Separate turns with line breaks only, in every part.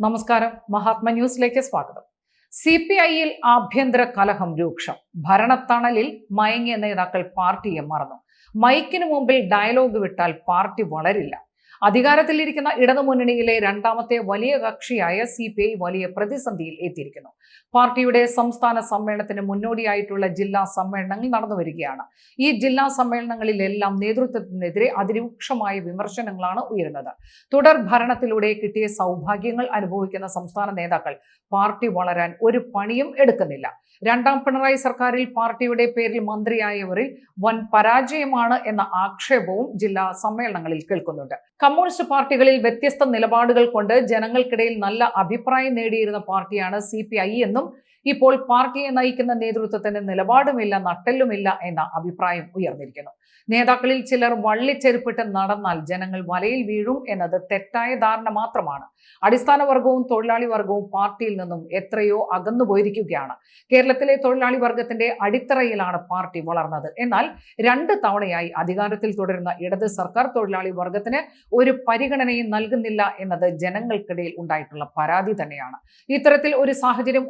നമസ്കാരം. മഹാത്മ ന്യൂസിലേക്ക് സ്വാഗതം. സി പി ഐയിൽ ആഭ്യന്തര കലഹം രൂക്ഷം. ഭരണത്തണലിൽ മയങ്ങിയ നേതാക്കൾ പാർട്ടിയെ മറന്നു. മൈക്കിന് മുമ്പിൽ ഡയലോഗ് വിട്ടാൽ പാർട്ടി വളരില്ല. അധികാരത്തിലിരിക്കുന്ന ഇടതുമുന്നണിയിലെ രണ്ടാമത്തെ വലിയ കക്ഷിയായ സി പി ഐ വലിയ പ്രതിസന്ധിയിൽ എത്തിയിരിക്കുന്നു. പാർട്ടിയുടെ സംസ്ഥാന സമ്മേളനത്തിന് മുന്നോടിയായിട്ടുള്ള ജില്ലാ സമ്മേളനങ്ങൾ നടന്നു വരികയാണ്. ഈ ജില്ലാ സമ്മേളനങ്ങളിലെല്ലാം നേതൃത്വത്തിനെതിരെ അതിരൂക്ഷമായ വിമർശനങ്ങളാണ് ഉയരുന്നത്. തുടർ ഭരണത്തിലൂടെ കിട്ടിയ സൗഭാഗ്യങ്ങൾ അനുഭവിക്കുന്ന സംസ്ഥാന നേതാക്കൾ പാർട്ടി വളരാൻ ഒരു പണിയും എടുക്കുന്നില്ല. രണ്ടാം പിണറായി സർക്കാരിൽ പാർട്ടിയുടെ പേരിൽ മന്ത്രിയായവരിൽ വൻ പരാജയമാണ് എന്ന ആക്ഷേപവും ജില്ലാ സമ്മേളനങ്ങളിൽ കേൾക്കുന്നുണ്ട്. കമ്മ്യൂണിസ്റ്റ് പാർട്ടികളിൽ വ്യത്യസ്ത നിലപാടുകൾ കൊണ്ട് ജനങ്ങൾക്കിടയിൽ നല്ല അഭിപ്രായം നേടിയിരുന്ന പാർട്ടിയാണ് സി എന്നും ഇപ്പോൾ പാർട്ടിയെ നയിക്കുന്ന നേതൃത്വത്തിന് നിലപാടുമില്ല നട്ടെല്ലുമില്ല എന്ന അഭിപ്രായം ഉയർന്നിരിക്കുന്നു. നേതാക്കളിൽ ചിലർ വള്ളിച്ചെരുപ്പിട്ട് നടന്നാൽ ജനങ്ങൾ വലയിൽ വീഴും എന്നത് തെറ്റായ ധാരണ മാത്രമാണ്. അടിസ്ഥാന വർഗവും തൊഴിലാളി വർഗവും പാർട്ടിയിൽ നിന്നും എത്രയോ അകന്നു പോയിരിക്കുകയാണ്. കേരളത്തിലെ തൊഴിലാളി വർഗത്തിന്റെ അടിത്തറയിലാണ് പാർട്ടി വളർന്നത്. എന്നാൽ രണ്ട് തവണയായി അധികാരത്തിൽ തുടരുന്ന ഇടത് സർക്കാർ തൊഴിലാളി വർഗത്തിന് ഒരു പരിഗണനയും നൽകുന്നില്ല എന്നത് ജനങ്ങൾക്കിടയിൽ ഉണ്ടായിട്ടുള്ള പരാതി തന്നെയാണ്. ഇത്തരത്തിൽ ഒരു സാഹചര്യം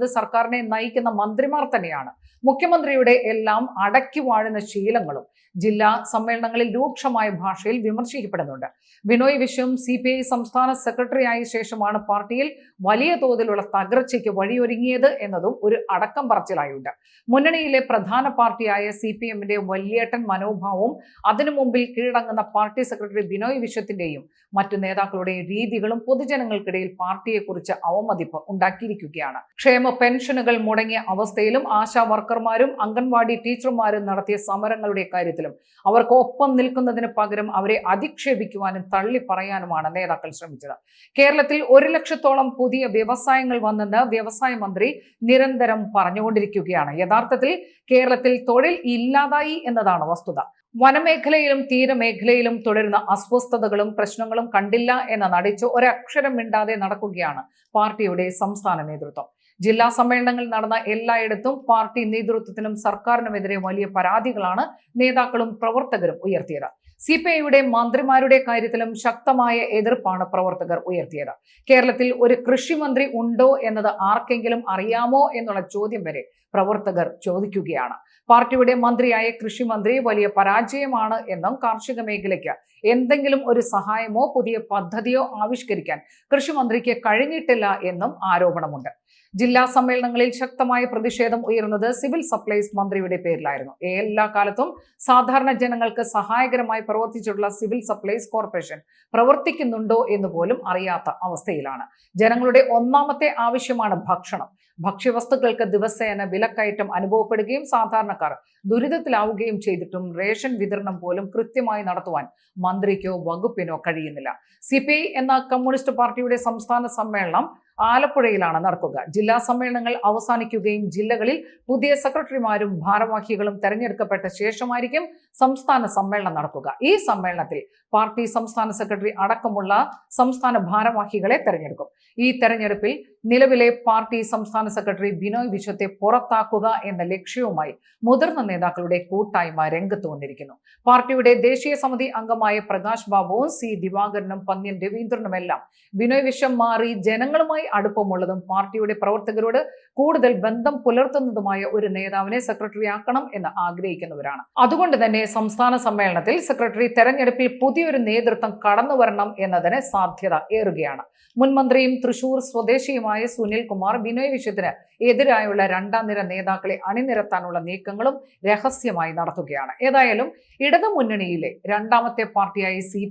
ഉണ്ടാക്കിയെടുത്തത് സർക്കാരിനെ നയിക്കുന്ന മന്ത്രിമാർ തന്നെയാണ്. മുഖ്യമന്ത്രിയുടെ എല്ലാം അടക്കി വാഴുന്ന ശീലങ്ങളും ജില്ലാ സമ്മേളനങ്ങളിൽ രൂക്ഷമായ ഭാഷയിൽ വിമർശിക്കപ്പെടുന്നുണ്ട്. Binoy Viswam C P I സംസ്ഥാന സെക്രട്ടറി ആയ ശേഷമാണ് പാർട്ടിയിൽ വലിയ തോതിലുള്ള തകർച്ചയ്ക്ക് വഴിയൊരുങ്ങിയത് എന്നതും ഒരു അടക്കം പറച്ചിലായുണ്ട്. മുന്നണിയിലെ പ്രധാന പാർട്ടിയായ സി പി എമ്മിന്റെ വലിയേട്ടൻ മനോഭാവവും അതിനു മുമ്പിൽ കീഴടങ്ങുന്ന പാർട്ടി സെക്രട്ടറി ബിനോയ് വിശ്വത്തിന്റെയും മറ്റു നേതാക്കളുടെയും രീതികളും പൊതുജനങ്ങൾക്കിടയിൽ പാർട്ടിയെക്കുറിച്ച് അവമതിപ്പ് ഉണ്ടാക്കിയിരിക്കുകയാണ്. ക്ഷേമ പെൻഷനുകൾ മുടങ്ങിയ അവസ്ഥയിലും ആശാ വർക്കർമാരും അംഗൻവാടി ടീച്ചർമാരും നടത്തിയ സമരങ്ങളുടെ കാര്യത്തിലും അവർക്ക് ഒപ്പം നിൽക്കുന്നതിന് പകരം അവരെ അധിക്ഷേപിക്കുവാനും തള്ളി പറയാനുമാണ് നേതാക്കൾ ശ്രമിച്ചത്. കേരളത്തിൽ ഒരു ലക്ഷത്തോളം പുതിയ വ്യവസായങ്ങൾ വന്നെന്ന് വ്യവസായ മന്ത്രി നിരന്തരം പറഞ്ഞുകൊണ്ടിരിക്കുകയാണ്. യഥാർത്ഥത്തിൽ കേരളത്തിൽ തൊഴിൽ ഇല്ലാതായി എന്നതാണ് വസ്തുത. വനമേഖലയിലും തീരമേഖലയിലും തുടരുന്ന അസ്വസ്ഥതകളും പ്രശ്നങ്ങളും കണ്ടില്ല എന്ന നടിച്ച് ഒരക്ഷരം മിണ്ടാതെ നടക്കുകയാണ് പാർട്ടിയുടെ സംസ്ഥാന നേതൃത്വം. ജില്ലാ സമ്മേളനങ്ങൾ നടന്ന എല്ലായിടത്തും പാർട്ടി നേതൃത്വത്തിനും സർക്കാരിനുമെതിരെ വലിയ പരാതികളാണ് നേതാക്കളും പ്രവർത്തകരും ഉയർത്തിയത്. സി പി ഐയുടെ മന്ത്രിമാരുടെ കാര്യത്തിലും ശക്തമായ എതിർപ്പാണ് പ്രവർത്തകർ ഉയർത്തിയത്. കേരളത്തിൽ ഒരു കൃഷിമന്ത്രി ഉണ്ടോ എന്നത് ആർക്കെങ്കിലും അറിയാമോ എന്നുള്ള ചോദ്യം വരെ പ്രവർത്തകർ ചോദിക്കുകയാണ്. പാർട്ടിയുടെ മന്ത്രിയായ കൃഷി മന്ത്രി വലിയ പരാജയമാണ് എന്നും കാർഷിക മേഖലയ്ക്ക് എന്തെങ്കിലും ഒരു സഹായമോ പുതിയ പദ്ധതിയോ ആവിഷ്കരിക്കാൻ കൃഷിമന്ത്രിക്ക് കഴിഞ്ഞിട്ടില്ല എന്നും ആരോപണമുണ്ട്. ജില്ലാ സമ്മേളനങ്ങളിൽ ശക്തമായ പ്രതിഷേധം ഉയർന്നത് സിവിൽ സപ്ലൈസ് മന്ത്രിയുടെ പേരിലായിരുന്നു. എല്ലാ കാലത്തും സാധാരണ ജനങ്ങൾക്ക് സഹായകരമായി പ്രവർത്തിച്ചിട്ടുള്ള സിവിൽ സപ്ലൈസ് കോർപ്പറേഷൻ പ്രവർത്തിക്കുന്നുണ്ടോ എന്ന് പോലും അറിയാത്ത അവസ്ഥയിലാണ്. ജനങ്ങളുടെ ഒന്നാമത്തെ ആവശ്യമാണ് ഭക്ഷണം. ഭക്ഷ്യവസ്തുക്കൾക്ക് ദിവസേന വിലക്കയറ്റം അനുഭവപ്പെടുകയും സാധാരണക്കാർ ദുരിതത്തിലാവുകയും ചെയ്തിട്ടും റേഷൻ വിതരണം പോലും കൃത്യമായി നടത്തുവാൻ മന്ത്രിക്കോ വകുപ്പിനോ കഴിയുന്നില്ല. സി എന്ന കമ്മ്യൂണിസ്റ്റ് പാർട്ടിയുടെ സംസ്ഥാന സമ്മേളനം ആലപ്പുഴയിലാണ് നടക്കുക. ജില്ലാ സമ്മേളനങ്ങൾ അവസാനിക്കുകയും ജില്ലകളിൽ പുതിയ സെക്രട്ടറിമാരും ഭാരവാഹികളും തെരഞ്ഞെടുക്കപ്പെട്ട ശേഷമായിരിക്കും സംസ്ഥാന സമ്മേളനം നടക്കുക. ഈ സമ്മേളനത്തിൽ പാർട്ടി സംസ്ഥാന സെക്രട്ടറി അടക്കമുള്ള സംസ്ഥാന ഭാരവാഹികളെ തെരഞ്ഞെടുക്കും. ഈ തെരഞ്ഞെടുപ്പിൽ നിലവിലെ പാർട്ടി സംസ്ഥാന സെക്രട്ടറി ബിനോയ് വിശ്വത്തെ പുറത്താക്കുക എന്ന ലക്ഷ്യവുമായി മുതിർന്ന നേതാക്കളുടെ കൂട്ടായ്മ രംഗത്ത് വന്നിരിക്കുന്നു. പാർട്ടിയുടെ ദേശീയ സമിതി അംഗമായ പ്രകാശ് ബാബുവും സി. ദിവാകരനും പന്ന്യൻ രവീന്ദ്രനുമെല്ലാം ബിനോയ് വിശ്വം മാറി ജനങ്ങളുമായി അടുപ്പമുള്ളതും പാർട്ടിയുടെ പ്രവർത്തകരോട് കൂടുതൽ ബന്ധം പുലർത്തുന്നതുമായ ഒരു നേതാവിനെ സെക്രട്ടറി ആക്കണം എന്ന് ആഗ്രഹിക്കുന്നവരാണ്. അതുകൊണ്ട് തന്നെ സംസ്ഥാന സമ്മേളനത്തിൽ സെക്രട്ടറി തെരഞ്ഞെടുപ്പിൽ പുതിയൊരു നേതൃത്വം കടന്നു വരണം എന്നതിന് സാധ്യത ഏറുകയാണ്. മുൻമന്ത്രിയും തൃശൂർ സ്വദേശിയുമായ സുനിൽ കുമാർ ബിനോയ് വിശ്വത്തിന് എതിരായുള്ള രണ്ടാം നിര നേതാക്കളെ അണിനിരത്താനുള്ള നീക്കങ്ങളും രഹസ്യമായി നടത്തുകയാണ്. ഏതായാലും ഇടതു മുന്നണിയിലെ രണ്ടാമത്തെ പാർട്ടിയായ സി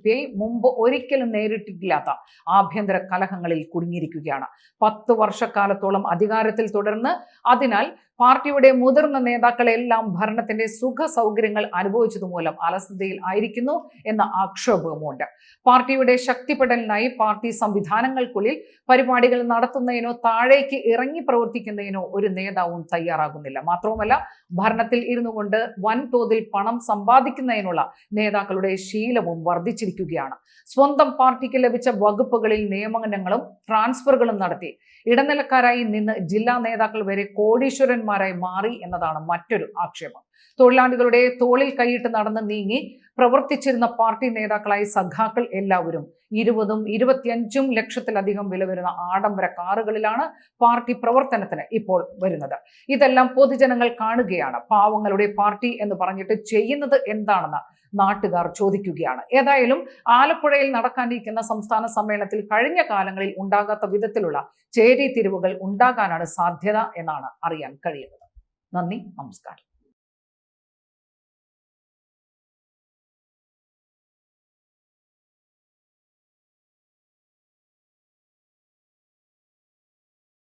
മുമ്പ് ഒരിക്കലും നേരിട്ടിട്ടില്ലാത്ത ആഭ്യന്തര കലഹങ്ങളിൽ കുടുങ്ങിയിരിക്കുകയാണ്. പത്ത് വർഷക്കാലത്തോളം അധികാരത്തിൽ തുടർന്ന് അതിനാൽ പാർട്ടിയുടെ മുതിർന്ന നേതാക്കളെല്ലാം ഭരണത്തിന്റെ സുഖ സൗകര്യങ്ങൾ മൂലം അലസതയിൽ ആയിരിക്കുന്നു എന്ന ആക്ഷേപവുമുണ്ട്. പാർട്ടിയുടെ ശക്തിപ്പെടലിനായി പാർട്ടി സംവിധാനങ്ങൾക്കുള്ളിൽ പരിപാടികൾ നടത്തുന്നതിനോ താഴേക്ക് ഇറങ്ങി പ്രവർത്തിക്കുന്നതിനോ ഒരു നേതാവും തയ്യാറാകുന്നില്ല. മാത്രവുമല്ല ഭരണത്തിൽ ഇരുന്നു കൊണ്ട് വൻതോതിൽ പണം സമ്പാദിക്കുന്നതിനുള്ള നേതാക്കളുടെ ശീലവും വർദ്ധിച്ചിരിക്കുകയാണ്. സ്വന്തം പാർട്ടിക്ക് ലഭിച്ച വകുപ്പുകളിൽ നിയമനങ്ങളും ട്രാൻസ്ഫറുകളും നടത്തി ഇടനിലക്കാരായി നിന്ന് ജില്ലാ നേതാക്കൾ വരെ കോടീശ്വരന്മാരായി മാറി എന്നതാണ് മറ്റൊരു ആക്ഷേപം. തൊഴിലാളികളുടെ തോളിൽ കൈയിട്ട് നടന്ന് നീങ്ങി പ്രവർത്തിച്ചിരുന്ന പാർട്ടി നേതാക്കളായി സഖാക്കൾ എല്ലാവരും ഇരുപതും ഇരുപത്തിയഞ്ചും ലക്ഷത്തിലധികം വില വരുന്ന ആഡംബര കാറുകളിലാണ് പാർട്ടി പ്രവർത്തനത്തിന് ഇപ്പോൾ വരുന്നത്. ഇതെല്ലാം പൊതുജനങ്ങൾ കാണുകയാണ്. പാവങ്ങളുടെ പാർട്ടി എന്ന് പറഞ്ഞിട്ട് ചെയ്യുന്നത് എന്താണെന്ന് നാട്ടുകാർ ചോദിക്കുകയാണ്. ഏതായാലും ആലപ്പുഴയിൽ നടക്കാനിരിക്കുന്ന സംസ്ഥാന സമ്മേളനത്തിൽ കഴിഞ്ഞ കാലങ്ങളിൽ ഉണ്ടാകാത്ത വിധത്തിലുള്ള ചേരി തിരിവുകൾ ഉണ്ടാകാനാണ് സാധ്യത എന്നാണ് അറിയാൻ കഴിയുന്നത്. നന്ദി നമസ്കാരം.